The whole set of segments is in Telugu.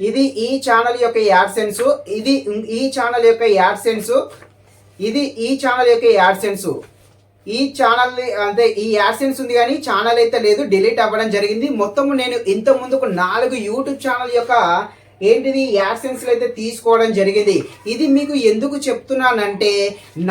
ఇది ఈ ఛానల్ యొక్క యాడ్సెన్స్ ఇది ఈ ఛానల్ యొక్క యాడ్సెన్స్ ఇది ఈ ఛానల్ యొక్క యాడ్సెన్స్ ఈ ఛానల్ అంటే ఈ యాడ్సెన్స్ ఉంది కానీ ఛానల్ అయితే లేదు డిలీట్ అవ్వడం జరిగింది. మొత్తం నేను ఇంత ముందుకు నాలుగు యూట్యూబ్ ఛానల్ యొక్క ఏంటిది? యాడ్సెన్స్ అయితే తీసుకోవడం జరిగింది. ఇది మీకు ఎందుకు చెప్తున్నానంటే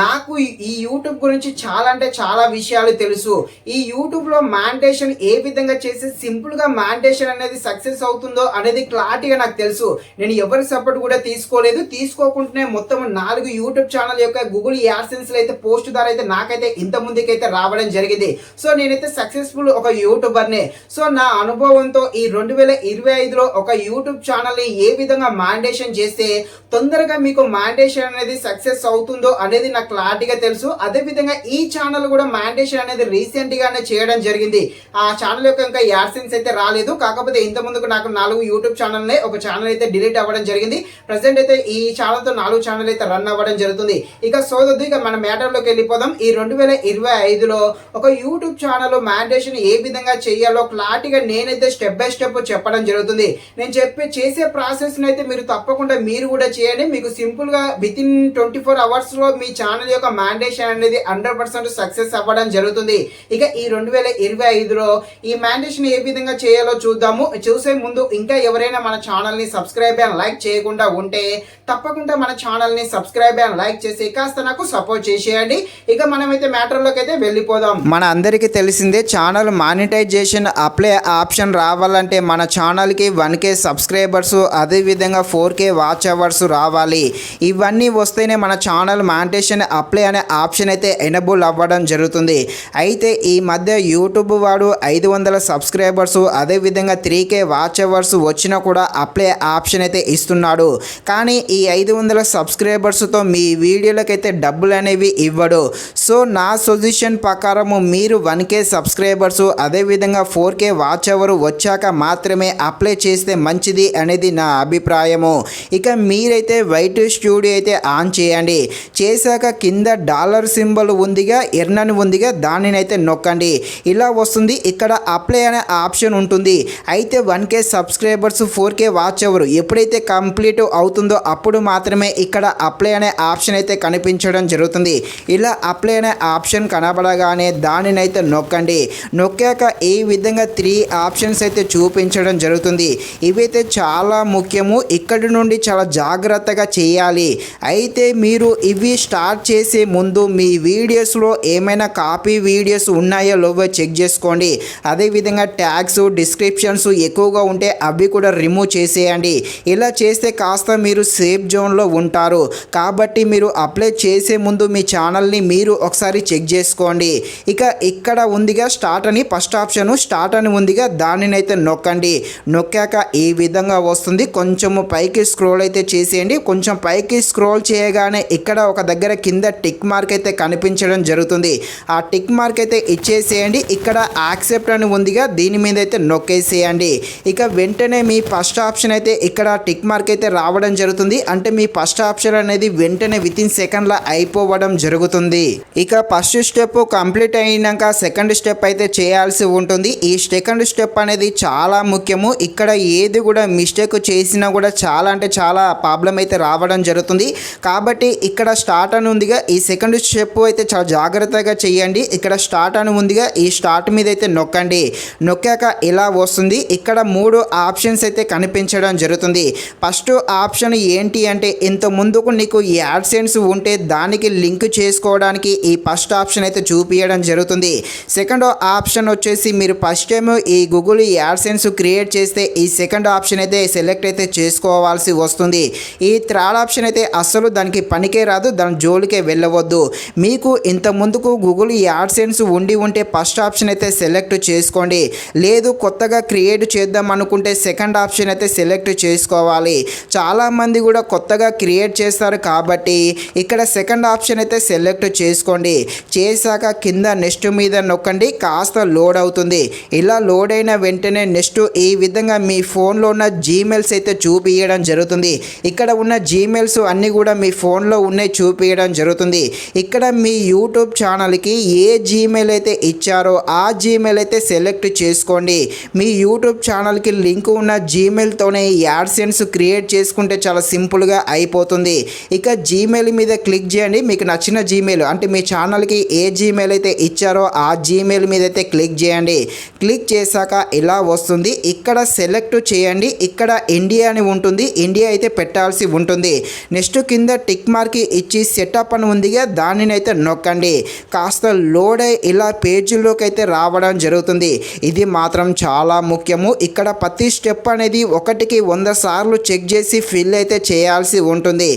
నాకు ఈ యూట్యూబ్ గురించి చాలా అంటే చాలా విషయాలు తెలుసు. ఈ యూట్యూబ్లో మాండేషన్ ఏ విధంగా చేసి సింపుల్గా మాండేషన్ అనేది సక్సెస్ అవుతుందో అనేది క్లారిటీగా నాకు తెలుసు. నేను ఎవరి సపోర్ట్ కూడా తీసుకోలేదు. తీసుకోకుండానే మొత్తం నాలుగు యూట్యూబ్ ఛానల్ యొక్క గూగుల్ యాడ్సెన్స్ అయితే పోస్ట్ ద్వారా అయితే నాకైతే ఇంత ముందుకైతే రావడం జరిగింది. సో నేనైతే సక్సెస్ఫుల్ ఒక యూట్యూబర్నే. సో నా అనుభవంతో ఈ రెండు వేల ఇరవై ఐదులో ఒక యూట్యూబ్ ఛానల్ని ఏ విధంగా మాండేషన్ చేస్తే తొందరగా మీకు మాండేషన్ అనేది సక్సెస్ అవుతుందో అనేది నాకు క్లారిటీగా తెలుసు. అదే విధంగా ఈ ఛానల్ కూడా మాండేషన్ అనేది రీసెంట్గానే చేయడం జరిగింది. ఆ ఛానల్ యొక్క ఇంకా యాడ్సెన్స్ అయితే రాలేదు. కాకపోతే ఇంత ముందుకు నాకు నాలుగు యూట్యూబ్ ఛానల్నే ఒక ఛానల్ అయితే డిలీట్ అవ్వడం జరిగింది. ప్రజెంట్ అయితే ఈ ఛానల్తో నాలుగు ఛానల్ అయితే రన్ అవ్వడం జరుగుతుంది. ఇక సోదొద్దు ఇక మన మ్యాటర్లోకి వెళ్ళిపోదాం. ఈ రెండు వేల ఇరవై ఐదులో ఒక యూట్యూబ్ ఛానల్ మాండేషన్ ఏ విధంగా చేయాలో క్లారిటీగా నేనైతే స్టెప్ బై స్టెప్ చెప్పడం జరుగుతుంది. నేను చెప్పే చేసే ప్రాసెస్ అయితే మీరు తప్పకుండా మీరు కూడా చేయండి. మీకు సింపుల్గా విత్ ఇన్ ట్వంటీ ఫోర్ అవర్స్లో మీ ఛానల్ యొక్క మాండేషన్ అనేది హండ్రెడ్ పర్సెంట్ సక్సెస్ అవ్వడం జరుగుతుంది. ఇక ఈ రెండు వేల ఇరవై ఐదులో ఈ మాండేషన్ ఏ విధంగా చేయాలో చూద్దాము. చూసే ముందు ఇంకా ఎవరైనా మన ఛానల్ని సబ్స్క్రైబ్ అండ్ లైక్ చేయకుండా ఉంటే తప్పకుండా మన ఛానల్ని సబ్స్క్రైబ్ అండ్ లైక్ చేసి కాస్త నాకు సపోర్ట్ చేసేయండి. ఇక మనమైతే మ్యాటర్లోకి అయితే వెళ్ళిపోదాం. మన అందరికీ తెలిసిందే ఛానల్ మానిటైజేషన్ అప్లై ఆప్షన్ రావాలంటే మన ఛానల్కి వన్ కే సబ్స్క్రైబర్స్ అదేవిధంగా ఫోర్ కే వాచ్ అవర్స్ రావాలి. ఇవన్నీ వస్తేనే మన ఛానల్ మాంటేషన్ అప్లై అనే ఆప్షన్ అయితే ఎనబుల్ అవ్వడం జరుగుతుంది. అయితే ఈ మధ్య యూట్యూబ్ వాడు ఐదు వందల సబ్స్క్రైబర్స్ అదేవిధంగా త్రీ కే వాచ్ అవర్స్ వచ్చినా కూడా అప్లై ఆప్షన్ అయితే ఇస్తున్నాడు. కానీ ఈ ఐదు వందల సబ్స్క్రైబర్స్తో మీ వీడియోలకైతే డబ్బులు అనేవి ఇవ్వడు. సో నా సొల్యూషన్ ప్రకారము మీరు వన్ కే సబ్స్క్రైబర్స్ అదేవిధంగా ఫోర్ కే వాచ్ అవర్ వచ్చాక మాత్రమే అప్లై చేస్తే మంచిది అనేది నా అభిప్రాయము. ఇక మీరైతే వైట్ స్టూడియో అయితే ఆన్ చేయండి. చేశాక కింద డాలర్ సింబల్ ఉందిగా ఎర్నని ఉందిగా దానిని అయితే నొక్కండి. ఇలా వస్తుంది. ఇక్కడ అప్లై అనే ఆప్షన్ ఉంటుంది. అయితే one K subscribers four K watch hour ఎప్పుడైతే కంప్లీట్ అవుతుందో అప్పుడు మాత్రమే ఇక్కడ అప్లై అనే ఆప్షన్ అయితే కనిపించడం జరుగుతుంది. ఇలా అప్లై అనే ఆప్షన్ కనబడగానే దానిని అయితే నొక్కండి. నొక్కాక ఈ విధంగా త్రీ ఆప్షన్స్ అయితే చూపించడం జరుగుతుంది. ఇవైతే చాలా ముఖ్యము. ఇక్కడి నుండి చాలా జాగ్రత్తగా చేయాలి. అయితే మీరు ఇవి స్టార్ట్ చేసే ముందు మీ వీడియోస్లో ఏమైనా కాపీ వీడియోస్ ఉన్నాయో లేవో చెక్ చేసుకోండి. అదేవిధంగా ట్యాగ్స్ డిస్క్రిప్షన్స్ ఎక్కువగా ఉంటే అవి కూడా రిమూవ్ చేసేయండి. ఇలా చేస్తే కాస్త మీరు సేఫ్ జోన్లో ఉంటారు. కాబట్టి మీరు అప్లై చేసే ముందు మీ ఛానల్ని మీరు ఒకసారి చెక్ చేసుకోండి. ఇక ఇక్కడ ఉందిగా స్టార్ట్ అని ఫస్ట్ ఆప్షన్. స్టార్ట్ అని ఉందిగా దానిని అయితే నొక్కండి. నొక్కాక ఈ విధంగా వస్తుంది. కొంచెము పైకి స్క్రోల్ అయితే చేసేయండి. కొంచెం పైకి స్క్రోల్ చేయగానే ఇక్కడ ఒక దగ్గర కింద టిక్ మార్క్ అయితే కనిపించడం జరుగుతుంది. ఆ టిక్ మార్క్ అయితే ఇచ్చేసేయండి. ఇక్కడ యాక్సెప్ట్ అని ఉందిగా దీని మీద అయితే నొక్కేసేయండి. ఇక వెంటనే మీ ఫస్ట్ ఆప్షన్ అయితే ఇక్కడ టిక్ మార్క్ అయితే రావడం జరుగుతుంది. అంటే మీ ఫస్ట్ ఆప్షన్ అనేది వెంటనే విత్ ఇన్ సెకండ్లో అయిపోవడం జరుగుతుంది. ఇక ఫస్ట్ స్టెప్ కంప్లీట్ అయినాక సెకండ్ స్టెప్ అయితే చేయాల్సి ఉంటుంది. ఈ సెకండ్ స్టెప్ అనేది చాలా ముఖ్యము. ఇక్కడ ఏది కూడా మిస్టేక్ చేసినా కూడా చాలా అంటే చాలా ప్రాబ్లం అయితే రావడం జరుగుతుంది. కాబట్టి ఇక్కడ స్టార్ట్ అని ఉందిగా ఈ సెకండ్ స్టెప్ అయితే చాలా జాగ్రత్తగా చేయండి. ఇక్కడ స్టార్ట్ అని ఉందిగా ఈ స్టార్ట్ మీద అయితే నొక్కండి. నొక్కాక ఇలా వస్తుంది. ఇక్కడ మూడు ఆప్షన్స్ అయితే కనిపించడం జరుగుతుంది. ఫస్ట్ ఆప్షన్ ఏంటి అంటే ఇంత ముందుకు నీకు ఈ యాడ్సెన్స్ ఉంటే దానికి లింక్ చేసుకోవడానికి ఈ ఫస్ట్ ఆప్షన్ అయితే చూపించడం జరుగుతుంది. సెకండ్ ఆప్షన్ వచ్చేసి మీరు ఫస్ట్ టైం ఈ గూగుల్ యాడ్సెన్స్ క్రియేట్ చేస్తే ఈ సెకండ్ ఆప్షన్ అయితే సెలెక్ట్ సెలెక్ట్ అయితే చేసుకోవాల్సి వస్తుంది. ఈ థర్డ్ ఆప్షన్ అయితే అస్సలు దానికి పనికే రాదు దాని జోలికే వెళ్ళవద్దు. మీకు ఇంత ముందుకు గూగుల్ యాడ్సెన్స్ ఉండి ఉంటే ఫస్ట్ ఆప్షన్ అయితే సెలెక్ట్ చేసుకోండి. లేదు కొత్తగా క్రియేట్ చేద్దాం అనుకుంటే సెకండ్ ఆప్షన్ అయితే సెలెక్ట్ చేసుకోవాలి. చాలామంది కూడా కొత్తగా క్రియేట్ చేస్తారు కాబట్టి ఇక్కడ సెకండ్ ఆప్షన్ అయితే సెలెక్ట్ చేసుకోండి. చేశాక కింద నెక్స్ట్ మీద నొక్కండి కాస్త లోడ్ అవుతుంది. ఇలా లోడ్ అయిన వెంటనే నెక్స్ట్ ఈ విధంగా మీ ఫోన్లో ఉన్న జీమెయిల్ జీమెయిల్స్ అయితే చూపించడం జరుగుతుంది. ఇక్కడ ఉన్న జీమెయిల్స్ అన్నీ కూడా మీ ఫోన్లో ఉన్నాయి చూపించడం జరుగుతుంది. ఇక్కడ మీ యూట్యూబ్ ఛానల్కి ఏ జీమెయిల్ అయితే ఇచ్చారో ఆ జీమెయిల్ అయితే సెలెక్ట్ చేసుకోండి. మీ యూట్యూబ్ ఛానల్కి లింక్ ఉన్న జీమెయిల్తోనే యాడ్సెన్స్ క్రియేట్ చేసుకుంటే చాలా సింపుల్గా అయిపోతుంది. ఇక జీమెయిల్ మీద క్లిక్ చేయండి. మీకు నచ్చిన జీమెయిల్ అంటే మీ ఛానల్కి ఏ జీమెయిల్ అయితే ఇచ్చారో ఆ జీమెయిల్ మీద అయితే క్లిక్ చేయండి. క్లిక్ చేశాక ఇలా వస్తుంది. ఇక్కడ సెలెక్ట్ చేయండి. ఇక్కడ ఇండియా అని ఉంటుంది. ఇండియా అయితే పెట్టాల్సి ఉంటుంది. నెక్స్ట్ కింద టిక్ మార్క్ ఇచ్చి సెటప్ అని ఉందిగా దానిని అయితే నొక్కండి. కాస్త లోడ్ అయి ఇలా పేజీలోకి అయితే రావడం జరుగుతుంది. ఇది మాత్రం చాలా ముఖ్యము. ఇక్కడ ప్రతి స్టెప్ అనేది ఒకటికి వంద సార్లు చెక్ చేసి ఫిల్ అయితే చేయాల్సి ఉంటుంది.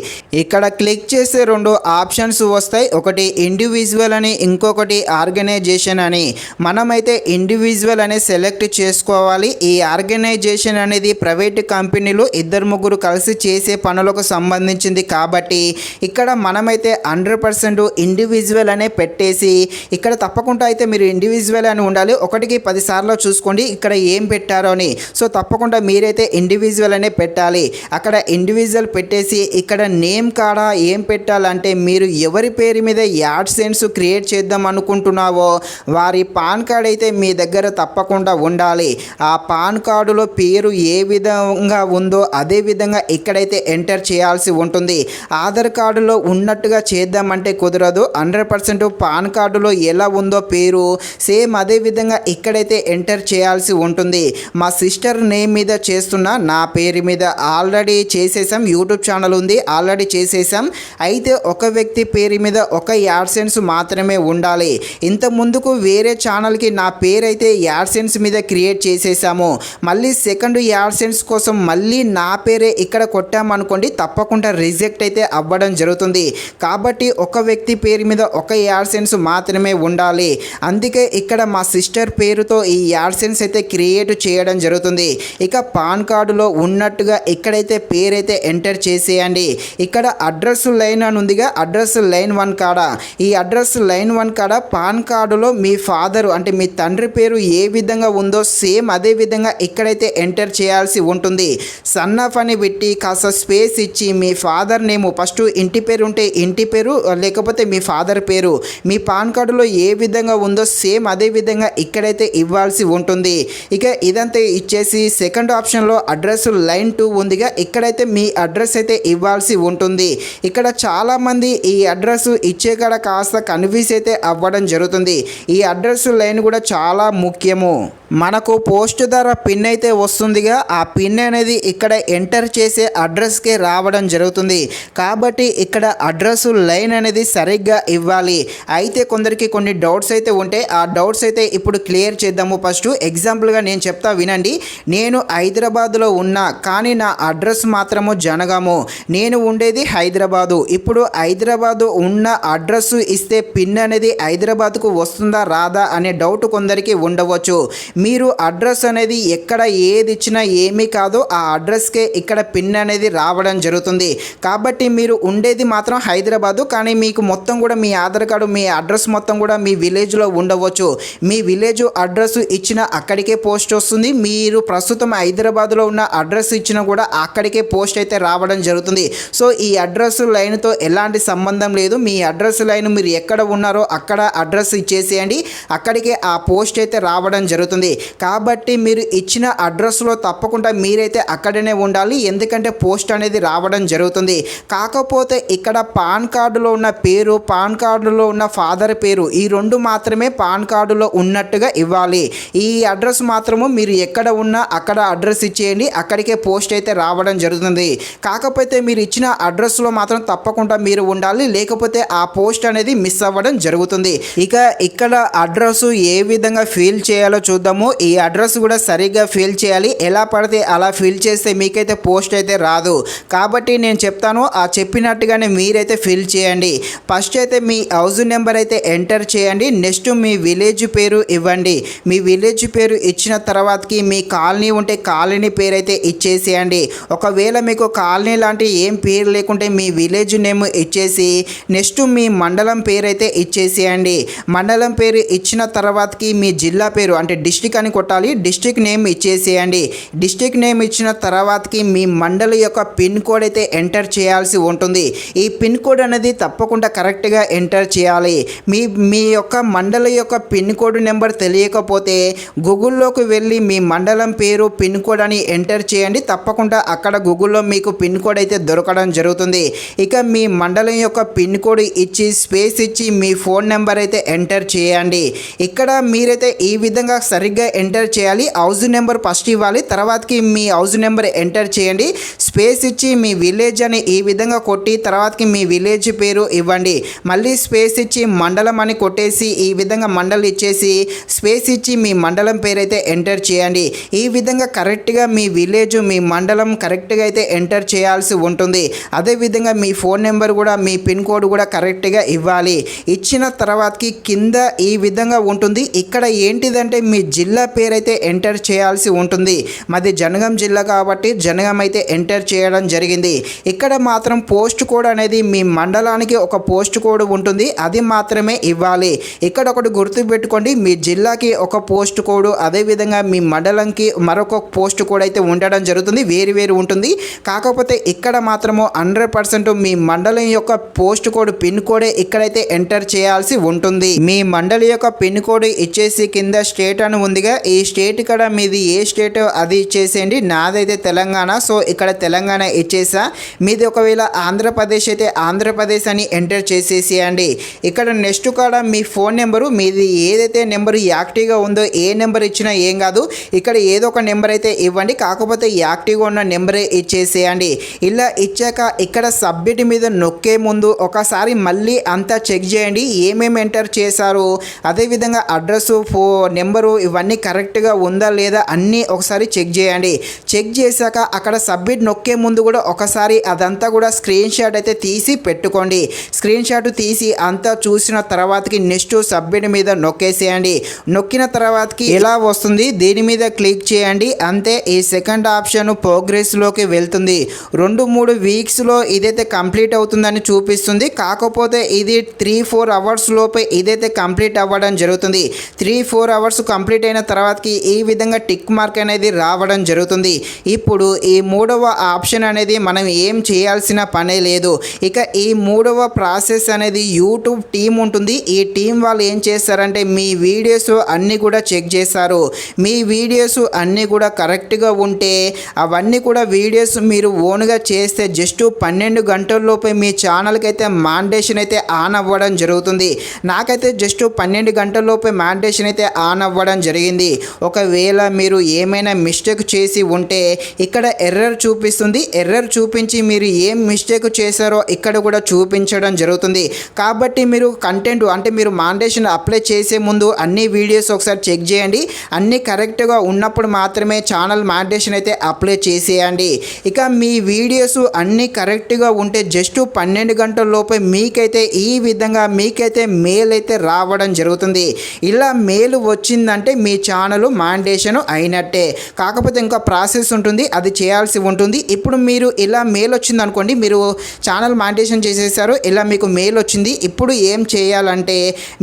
ఇక్కడ క్లిక్ చేసే రెండు ఆప్షన్స్ వస్తాయి. ఒకటి ఇండివిజువల్ అని ఇంకొకటి ఆర్గనైజేషన్ అని. మనమైతే ఇండివిజువల్ అనే సెలెక్ట్ చేసుకోవాలి. ఈ ఆర్గనైజేషన్ అనేది ప్రైవేట్ కంపెనీ కంపెనీలు ఇద్దరు ముగ్గురు కలిసి చేసే పనులకు సంబంధించింది కాబట్టి ఇక్కడ మనమైతే హండ్రెడ్ పర్సెంట్ ఇండివిజువల్ అనే పెట్టేసి ఇక్కడ తప్పకుండా అయితే మీరు ఇండివిజువల్ అని ఉండాలి. ఒకటికి పదిసార్లు చూసుకోండి ఇక్కడ ఏం పెట్టారో అని. సో తప్పకుండా మీరైతే ఇండివిజువల్ అనే పెట్టాలి. అక్కడ ఇండివిజువల్ పెట్టేసి ఇక్కడ నేమ్ కాడ ఏం పెట్టాలంటే మీరు ఎవరి పేరు మీద యాడ్ సెన్స్ క్రియేట్ చేద్దాం అనుకుంటున్నావో వారి పాన్ కార్డ్ అయితే మీ దగ్గర తప్పకుండా ఉండాలి. ఆ పాన్ కార్డులో పేరు ఏ విధంగా ఉందో అదే విధంగా ఇక్కడైతే ఎంటర్ చేయాల్సి ఉంటుంది. ఆధార్ కార్డులో ఉన్నట్టుగా చేద్దామంటే కుదరదు. హండ్రెడ్ పర్సెంట్ పాన్ కార్డులో ఎలా ఉందో పేరు సేమ్ అదే విధంగా ఇక్కడైతే ఎంటర్ చేయాల్సి ఉంటుంది. మా సిస్టర్ నేమ్ మీద చేస్తున్న నా పేరు మీద ఆల్రెడీ చేసేసాం. యూట్యూబ్ ఛానల్ ఉంది ఆల్రెడీ చేసేసాం. అయితే ఒక వ్యక్తి పేరు మీద ఒక యాడ్సెన్స్ మాత్రమే ఉండాలి. ఇంత ముందుకు వేరే ఛానల్కి నా పేరు అయితే యాడ్సెన్స్ మీద క్రియేట్ చేసేసాము. మళ్ళీ సెకండ్ యాడ్సెన్స్ కోసం మళ్ళీ నా పేరే ఇక్కడ కొట్టామనుకోండి తప్పకుండా రిజెక్ట్ అయితే అవ్వడం జరుగుతుంది. కాబట్టి ఒక వ్యక్తి పేరు మీద ఒక యాడ్సెన్స్ మాత్రమే ఉండాలి. అందుకే ఇక్కడ మా సిస్టర్ పేరుతో ఈ యాడ్సెన్స్ అయితే క్రియేట్ చేయడం జరుగుతుంది. ఇక పాన్ కార్డులో ఉన్నట్టుగా ఇక్కడైతే పేరైతే ఎంటర్ చేసేయండి. ఇక్కడ అడ్రస్ లైన్ అని ఉందిగా అడ్రస్ లైన్ వన్ కాడ. ఈ అడ్రస్ లైన్ వన్ కాడ పాన్ కార్డులో మీ ఫాదర్ అంటే మీ తండ్రి పేరు ఏ విధంగా ఉందో సేమ్ అదే విధంగా ఇక్కడైతే ఎంటర్ చేయాల్సి ఉంటుంది. సన్ ఆఫ్ అని పెట్టి కాస్త స్పేస్ ఇచ్చి మీ ఫాదర్ నేమ్ ఫస్ట్ ఇంటి పేరు ఉంటే ఇంటి పేరు లేకపోతే మీ ఫాదర్ పేరు. మీ పాన్ కార్డులో ఏ విధంగా ఉందో సేమ్ అదే విధంగా ఇక్కడైతే ఇవ్వాల్సి ఉంటుంది. ఇక ఇదంతా ఇచ్చేసి సెకండ్ ఆప్షన్లో అడ్రస్ లైన్ టూ ఉందిగా. ఇక్కడైతే మీ అడ్రస్ అయితే ఇవ్వాల్సి ఉంటుంది. ఇక్కడ చాలామంది ఈ అడ్రస్ ఇచ్చే కాడ కాస్త కన్ఫ్యూజ్ అయితే అవ్వడం జరుగుతుంది. ఈ అడ్రస్ లైన్ కూడా చాలా ముఖ్యము. మనకు పోస్ట్ ద్వారా పిన్ అయితే వస్తుందిగా. ఆ పిన్ అనేది ఇక్కడ ఎంటర్ చేసే అడ్రస్కే రావడం జరుగుతుంది. కాబట్టి ఇక్కడ అడ్రస్ లైన్ అనేది సరిగ్గా ఇవ్వాలి. అయితే కొందరికి కొన్ని డౌట్స్ అయితే ఉంటే ఆ డౌట్స్ అయితే ఇప్పుడు క్లియర్ చేద్దాము. ఫస్ట్ ఎగ్జాంపుల్గా నేను చెప్తా వినండి. నేను హైదరాబాద్లో ఉన్నా కానీ నా అడ్రస్ మాత్రము జనగాము. నేను ఉండేది హైదరాబాదు. ఇప్పుడు హైదరాబాదు ఉన్న అడ్రస్ ఇస్తే పిన్ అనేది హైదరాబాద్కు వస్తుందా రాదా అనే డౌట్ కొందరికి ఉండవచ్చు. మీరు అడ్రస్ అనేది ఎక్కడ ఏది ఇచ్చినా ఏమీ కాదు ఆ అడ్రస్కే ఇక్కడ పిన్ అనేది రావడం జరుగుతుంది. కాబట్టి మీరు ఉండేది మాత్రం హైదరాబాదు కానీ మీకు మొత్తం కూడా మీ ఆధార్ కార్డు మీ అడ్రస్ మొత్తం కూడా మీ విలేజ్లో ఉండవచ్చు. మీ విలేజ్ అడ్రస్ ఇచ్చిన అక్కడికే పోస్ట్ వస్తుంది. మీరు ప్రస్తుతం హైదరాబాద్లో ఉన్న అడ్రస్ ఇచ్చినా కూడా అక్కడికే పోస్ట్ అయితే రావడం జరుగుతుంది. సో ఈ అడ్రస్ లైన్తో ఎలాంటి సంబంధం లేదు. మీ అడ్రస్ లైన్ మీరు ఎక్కడ ఉన్నారో అక్కడ అడ్రస్ ఇచ్చేసేయండి. అక్కడికే ఆ పోస్ట్ అయితే రావడం జరుగుతుంది. కాబట్టి మీరు ఇచ్చిన అడ్రస్లో తప్పకుండా మీరైతే అక్కడనే ఉండాలి. ఎందుకంటే పోస్ట్ అనేది రావడం జరుగుతుంది. కాకపోతే ఇక్కడ పాన్ కార్డులో ఉన్న పేరు పాన్ కార్డులో ఉన్న ఫాదర్ పేరు ఈ రెండు మాత్రమే పాన్ కార్డులో ఉన్నట్టుగా ఇవ్వాలి. ఈ అడ్రస్ మాత్రము మీరు ఎక్కడ ఉన్నా అక్కడ అడ్రస్ ఇచ్చేయండి. అక్కడికే పోస్ట్ అయితే రావడం జరుగుతుంది. కాకపోతే మీరు ఇచ్చిన అడ్రస్లో మాత్రం తప్పకుండా మీరు ఉండాలి. లేకపోతే ఆ పోస్ట్ అనేది మిస్ అవ్వడం జరుగుతుంది. ఇక ఇక్కడ అడ్రస్ ఏ విధంగా ఫీల్ చేయాలో చూద్దాము. ఈ అడ్రస్ కూడా సరిగ్గా ఫిల్ చేయాలి. ఎలా పడితే అలా ఫిల్ చేస్తే మీకైతే పోస్ట్ అయితే రాదు. కాబట్టి నేను చెప్తాను ఆ చెప్పినట్టుగానే మీరైతే ఫిల్ చేయండి. ఫస్ట్ అయితే మీ హౌస్ నెంబర్ అయితే ఎంటర్ చేయండి. నెక్స్ట్ మీ విలేజ్ పేరు ఇవ్వండి. మీ విలేజ్ పేరు ఇచ్చిన తర్వాతకి మీ కాలనీ ఉంటే కాలనీ పేరు అయితే ఇచ్చేసేయండి. ఒకవేళ మీకు కాలనీ లాంటి ఏం పేరు లేకుంటే మీ విలేజ్ నేమ్ ఇచ్చేసి నెక్స్ట్ మీ మండలం పేరు అయితే ఇచ్చేసేయండి. మండలం పేరు ఇచ్చిన తర్వాతకి మీ జిల్లా పేరు అంటే డిస్టిక్ డిస్టిక్ అని కొట్టాలి డిస్టిక్ నేమ్ ఇచ్చేసేయండి. డిస్టిక్ నేమ్ ఇచ్చిన తర్వాతకి మీ మండలి యొక్క పిన్ కోడ్ అయితే ఎంటర్ చేయాల్సి ఉంటుంది. ఈ పిన్ కోడ్ అనేది తప్పకుండా కరెక్ట్గా ఎంటర్ చేయాలి. మీ మీ యొక్క మండలి యొక్క పిన్ కోడ్ నెంబర్ తెలియకపోతే గూగుల్లోకి వెళ్ళి మీ మండలం పేరు పిన్ కోడ్ అని ఎంటర్ చేయండి. తప్పకుండా అక్కడ గూగుల్లో మీకు పిన్ కోడ్ అయితే దొరకడం జరుగుతుంది. ఇక మీ మండలం యొక్క పిన్ కోడ్ ఇచ్చి స్పేస్ ఇచ్చి మీ ఫోన్ నెంబర్ అయితే ఎంటర్ చేయండి. ఇక్కడ మీరైతే ఈ విధంగా సరిగ్గా ఎంటర్ చేయాలి. హౌస్ నెంబర్ ఫస్ట్ ఇవ్వాలి. తర్వాతకి మీ హౌస్ నెంబర్ ఎంటర్ చేయండి. స్పేస్ ఇచ్చి మీ విలేజ్ అని ఈ విధంగా కొట్టి తర్వాతకి మీ విలేజ్ పేరు ఇవ్వండి. మళ్ళీ స్పేస్ ఇచ్చి మండలం అని కొట్టేసి ఈ విధంగా మండలం ఇచ్చేసి స్పేస్ ఇచ్చి మీ మండలం పేరు అయితే ఎంటర్ చేయండి. ఈ విధంగా కరెక్ట్గా మీ విలేజ్ మీ మండలం కరెక్ట్గా అయితే ఎంటర్ చేయాల్సి ఉంటుంది. అదేవిధంగా మీ ఫోన్ నెంబర్ కూడా మీ పిన్ కోడ్ కూడా కరెక్ట్గా ఇవ్వాలి. ఇచ్చిన తర్వాతకి కింద ఈ విధంగా ఉంటుంది. ఇక్కడ ఏంటిదంటే మీ జిల్లా పేరు అయితే ఎంటర్ చేయాల్సి ఉంటుంది. మాది జనగం జిల్లా కాబట్టి జనగం అయితే ఎంటర్ చేయడం జరిగింది. ఇక్కడ మాత్రం పోస్ట్ కోడ్ అనేది మీ మండలానికి ఒక పోస్ట్ కోడ్ ఉంటుంది. అది మాత్రమే ఇవ్వాలి. ఇక్కడ ఒకటి గుర్తుపెట్టుకోండి మీ జిల్లాకి ఒక పోస్ట్ కోడ్ అదేవిధంగా మీ మండలంకి మరొక పోస్ట్ కోడ్ అయితే ఉండడం జరుగుతుంది. వేరు వేరు ఉంటుంది. కాకపోతే ఇక్కడ మాత్రము హండ్రెడ్ పర్సెంట్ మీ మండలం యొక్క పోస్ట్ కోడ్ పిన్ కోడే ఇక్కడైతే ఎంటర్ చేయాల్సి ఉంటుంది. మీ మండలి యొక్క పిన్ కోడ్ ఇచ్చేసి కింద స్టేట్ అని ఉందిగా. ఈ స్టేట్ ఇక్కడ మీది ఏ స్టేట్ అది ఇచ్చేసేయండి. నాదైతే తెలంగాణ. సో ఇక్కడ తెలంగాణ ఇచ్చేసా? మీది ఒకవేళ ఆంధ్రప్రదేశ్ అయితే ఆంధ్రప్రదేశ్ అని ఎంటర్ చేసేసేయండి. ఇక్కడ నెక్స్ట్ కూడా మీ ఫోన్ నెంబరు మీది ఏదైతే నెంబర్ యాక్టివ్గా ఉందో ఏ నెంబర్ ఇచ్చినా ఏం కాదు. ఇక్కడ ఏదో ఒక నెంబర్ అయితే ఇవ్వండి. కాకపోతే యాక్టివ్గా ఉన్న నెంబరే ఇచ్చేసేయండి. ఇలా ఇచ్చాక ఇక్కడ సబ్మిట్ మీద నొక్కే ముందు ఒకసారి మళ్ళీ అంతా చెక్ చేయండి. ఏమేమి ఎంటర్ చేశారు? అదేవిధంగా అడ్రస్ ఫో నెంబరు ఇవన్నీ కరెక్ట్గా ఉందా లేదా అన్నీ ఒకసారి చెక్ చేయండి. చెక్ చేశాక అక్కడ సబ్మిట్ నొక్క ముందు కూడా ఒకసారి అదంతా కూడా స్క్రీన్ షాట్ అయితే తీసి పెట్టుకోండి. స్క్రీన్ షాట్ తీసి అంతా చూసిన తర్వాతకి నెక్స్ట్ సబ్మిట్ మీద నొక్కేసేయండి. నొక్కిన తర్వాతకి ఎలా వస్తుంది? దీని మీద క్లిక్ చేయండి. అంతే ఈ సెకండ్ ఆప్షన్ ప్రోగ్రెస్లోకి వెళ్తుంది. రెండు మూడు వీక్స్లో ఇదైతే కంప్లీట్ అవుతుందని చూపిస్తుంది. కాకపోతే ఇది త్రీ ఫోర్ అవర్స్ లోపే ఇదైతే కంప్లీట్ అవ్వడం జరుగుతుంది. త్రీ ఫోర్ అవర్స్ కంప్లీట్ అయిన తర్వాతకి ఈ విధంగా టిక్ మార్క్ అనేది రావడం జరుగుతుంది. ఇప్పుడు ఈ మూడవ ఆప్షన్ అనేది మనం ఏం చేయాల్సిన పనే లేదు. ఇక ఈ మూడవ ప్రాసెస్ అనేది యూట్యూబ్ టీం ఉంటుంది. ఈ టీం వాళ్ళు ఏం చేస్తారంటే మీ వీడియోస్ అన్నీ కూడా చెక్ చేస్తారు. మీ వీడియోస్ అన్నీ కూడా కరెక్ట్గా ఉంటే అవన్నీ కూడా వీడియోస్ మీరు ఓన్గా చేస్తే జస్ట్ పన్నెండు గంటల్లోపే మీ ఛానల్కి అయితే మాండేషన్ అయితే ఆన్ అవ్వడం జరుగుతుంది. నాకైతే జస్ట్ పన్నెండు గంటల్లోపే మాండేషన్ అయితే ఆన్ అవ్వడం జరిగింది. ఒకవేళ మీరు ఏమైనా మిస్టేక్ చేసి ఉంటే ఇక్కడ ఎర్రర్ చూపిస్తుంది. ఎర్రర్ చూపించి మీరు ఏం మిస్టేక్ చేశారో ఇక్కడ కూడా చూపించడం జరుగుతుంది. కాబట్టి మీరు కంటెంట్ అంటే మీరు మాండేషన్ అప్లై చేసే ముందు అన్ని వీడియోస్ ఒకసారి చెక్ చేయండి. అన్నీ కరెక్ట్గా ఉన్నప్పుడు మాత్రమే ఛానల్ మాండేషన్ అయితే అప్లై చేసేయండి. ఇక మీ వీడియోస్ అన్నీ కరెక్ట్గా ఉంటే జస్ట్ పన్నెండు గంటల లోపే మీకైతే ఈ విధంగా మీకైతే మెయిల్ అయితే రావడం జరుగుతుంది. ఇలా మెయిల్ వచ్చిందంటే మీ ఛానల్ మాండేషన్ అయినట్టే. కాకపోతే ఇంకా ప్రాసెస్ ఉంటుంది అది చేయాల్సి ఉంటుంది. ఇప్పుడు మీరు ఇలా మెయిల్ వచ్చింది అనుకోండి మీరు ఛానల్ మానిటేషన్ చేసేసారు ఇలా మీకు మెయిల్ వచ్చింది ఇప్పుడు ఏం చేయాలంటే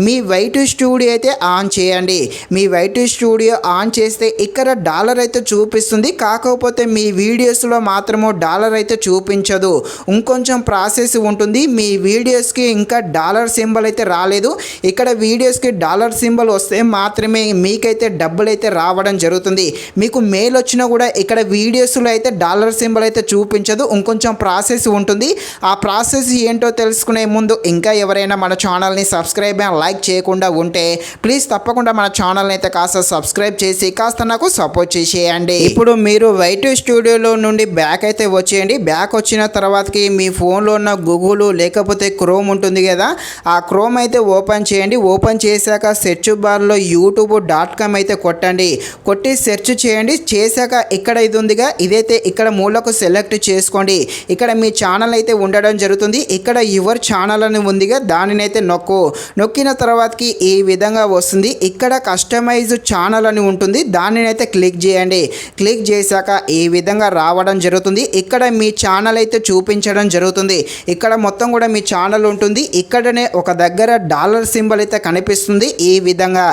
మీ వైట్ స్టూడియో అయితే ఆన్ చేయండి. మీ వైట్ స్టూడియో ఆన్ చేస్తే ఇక్కడ డాలర్ అయితే చూపిస్తుంది కాకపోతే మీ వీడియోస్లో మాత్రము డాలర్ అయితే చూపించదు. ఇంకొంచెం ప్రాసెస్ ఉంటుంది మీ వీడియోస్కి ఇంకా డాలర్ సింబల్ అయితే రాలేదు. ఇక్కడ వీడియోస్కి డాలర్ సింబల్ వస్తే మాత్రమే మీకైతే డబ్బులు అయితే రావడం జరుగుతుంది. మీకు మెయిల్ వచ్చినా కూడా ఇక్కడ వీడియోస్లో అయితే డాలర్ సింబల్ అయితే చూపించదు. ఇంకొంచెం ప్రాసెస్ ఉంటుంది. ఆ ప్రాసెస్ ఏంటో తెలుసుకునే ముందు ఇంకా ఎవరైనా మన ఛానల్ని సబ్స్క్రైబ్ అండ్ లైక్ చేయకుండా ఉంటే ప్లీజ్ తప్పకుండా మన ఛానల్ని అయితే కాస్త సబ్స్క్రైబ్ చేసి కాస్త నాకు సపోర్ట్ చేసేయండి. ఇప్పుడు మీరు వైట్ స్టూడియోలో నుండి బ్యాక్ అయితే వచ్చేయండి. బ్యాక్ వచ్చిన తర్వాతకి మీ ఫోన్లో ఉన్న గూగుల్ లేకపోతే క్రోమ్ ఉంటుంది కదా ఆ క్రోమ్ అయితే ఓపెన్ చేయండి. ఓపెన్ చేశాక సెర్చ్ బార్లో యూట్యూబ్ డాట్ కామ్ అయితే కొట్టండి. కొట్టి సెర్చ్ చేయండి. చేశాక ఇక్కడ ఇది ఉందిగా ఇదైతే ఇక్కడ మూల వరకు సెలెక్ట్ చేసుకోండి. ఇక్కడ మీ ఛానల్ అయితే ఉండడం జరుగుతుంది. ఇక్కడ యువర్ ఛానల్ అని ఉందిగా దానినైతే నొక్కు. నొక్కిన తర్వాతకి ఈ విధంగా వస్తుంది. ఇక్కడ కస్టమైజ్ ఛానల్ అని ఉంటుంది. దానినైతే క్లిక్ చేయండి. క్లిక్ చేశాక ఈ విధంగా రావడం జరుగుతుంది. ఇక్కడ మీ ఛానల్ అయితే చూపించడం జరుగుతుంది. ఇక్కడ మొత్తం కూడా మీ ఛానల్ ఉంటుంది. ఇక్కడనే ఒక దగ్గర డాలర్ సింబల్ అయితే కనిపిస్తుంది ఈ విధంగా.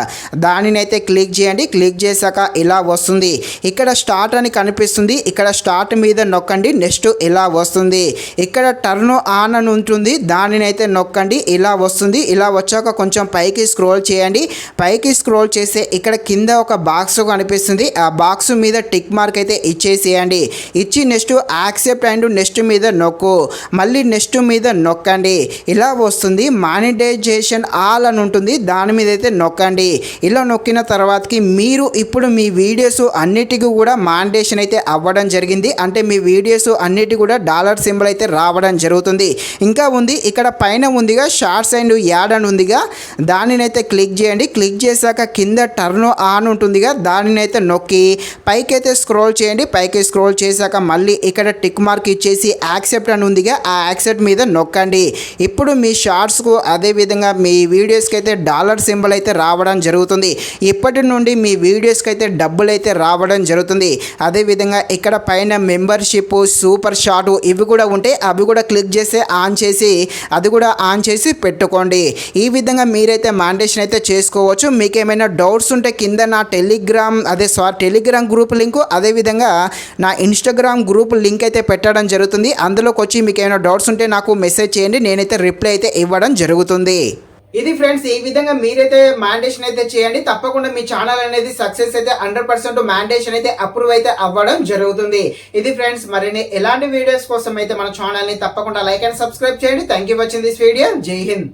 దానినైతే క్లిక్ చేయండి. క్లిక్ చేశాక ఇలా వస్తుంది. ఇక్కడ స్టార్ట్ అని కనిపిస్తుంది. ఇక్కడ స్టార్ట్ మీద మీద నొక్కండి నెక్స్ట్ ఇలా వస్తుంది. ఇక్కడ టర్న్ ఆన్ అని ఉంటుంది దానిని అయితే నొక్కండి ఇలా వస్తుంది. ఇలా వచ్చాక కొంచెం పైకి స్క్రోల్ చేయండి. పైకి స్క్రోల్ చేస్తే ఇక్కడ కింద ఒక బాక్స్ కనిపిస్తుంది. ఆ బాక్స్ మీద టిక్ మార్క్ అయితే ఇచ్చేసేయండి. ఇచ్చి నెక్స్ట్ యాక్సెప్ట్ అండ్ నెక్స్ట్ మీద నొక్కు. మళ్ళీ నెక్స్ట్ మీద నొక్కండి. ఇలా వస్తుంది. మానిటైజేషన్ ఆల్ అని ఉంటుంది. దాని మీద అయితే నొక్కండి. ఇలా నొక్కిన తర్వాతకి మీరు ఇప్పుడు మీ వీడియోస్ అన్నిటికీ కూడా మానిటేషన్ అయితే అవ్వడం జరిగింది. అంటే మీ వీడియోస్ అన్నిటి కూడా డాలర్ సింబల్ అయితే రావడం జరుగుతుంది. ఇంకా ఉంది ఇక్కడ పైన ఉందిగా షార్ట్స్ అండ్ యాడ్ అని ఉందిగా. దానినైతే క్లిక్ చేయండి. క్లిక్ చేశాక కింద టర్న్ ఆన్ ఉంటుందిగా దానినైతే నొక్కి పైకైతే స్క్రోల్ చేయండి. పైకి స్క్రోల్ చేశాక మళ్ళీ ఇక్కడ టిక్ మార్క్ ఇచ్చేసి యాక్సెప్ట్ అని ఉందిగా ఆ యాక్సెప్ట్ మీద నొక్కండి. ఇప్పుడు మీ షార్ట్స్కు అదేవిధంగా మీ వీడియోస్కి అయితే డాలర్ సింబల్ అయితే రావడం జరుగుతుంది. ఇప్పటి నుండి మీ వీడియోస్కి అయితే డబ్బులు అయితే రావడం జరుగుతుంది. అదేవిధంగా ఇక్కడ పైన మెంబర్ మెంబర్షిప్ సూపర్ షాట్ ఇవి కూడా ఉంటే అవి కూడా క్లిక్ చేసి ఆన్ చేసి అది కూడా ఆన్ చేసి పెట్టుకోండి. ఈ విధంగా మీరైతే మాండేషన్ అయితే చేసుకోవచ్చు. మీకు ఏమైనా డౌట్స్ ఉంటే కింద నా టెలిగ్రామ్ అదే సారీ టెలిగ్రామ్ గ్రూప్ లింక్ అదేవిధంగా నా ఇన్స్టాగ్రామ్ గ్రూప్ లింక్ అయితే పెట్టడం జరుగుతుంది. అందులోకి వచ్చి మీకు ఏమైనా డౌట్స్ ఉంటే నాకు మెసేజ్ చేయండి. నేనైతే రిప్లై అయితే ఇవ్వడం జరుగుతుంది. ఇది ఫ్రెండ్స్ ఈ విధంగా మీరైతే మాండేషన్ అయితే చేయండి. తప్పకుండా మీ ఛానల్ అనేది సక్సెస్ అయితే హండ్రెడ్ పర్సెంట్ మాండేషన్ అయితే అప్రూవ్ అయితే అవ్వడం జరుగుతుంది. ఇది ఫ్రెండ్స్ మరిన్ని ఎలాంటి వీడియోస్ కోసం అయితే మన ఛానల్ని తప్పకుండా లైక్ అండ్ సబ్స్క్రైబ్ చేయండి. Thank you watching this video జై హింద్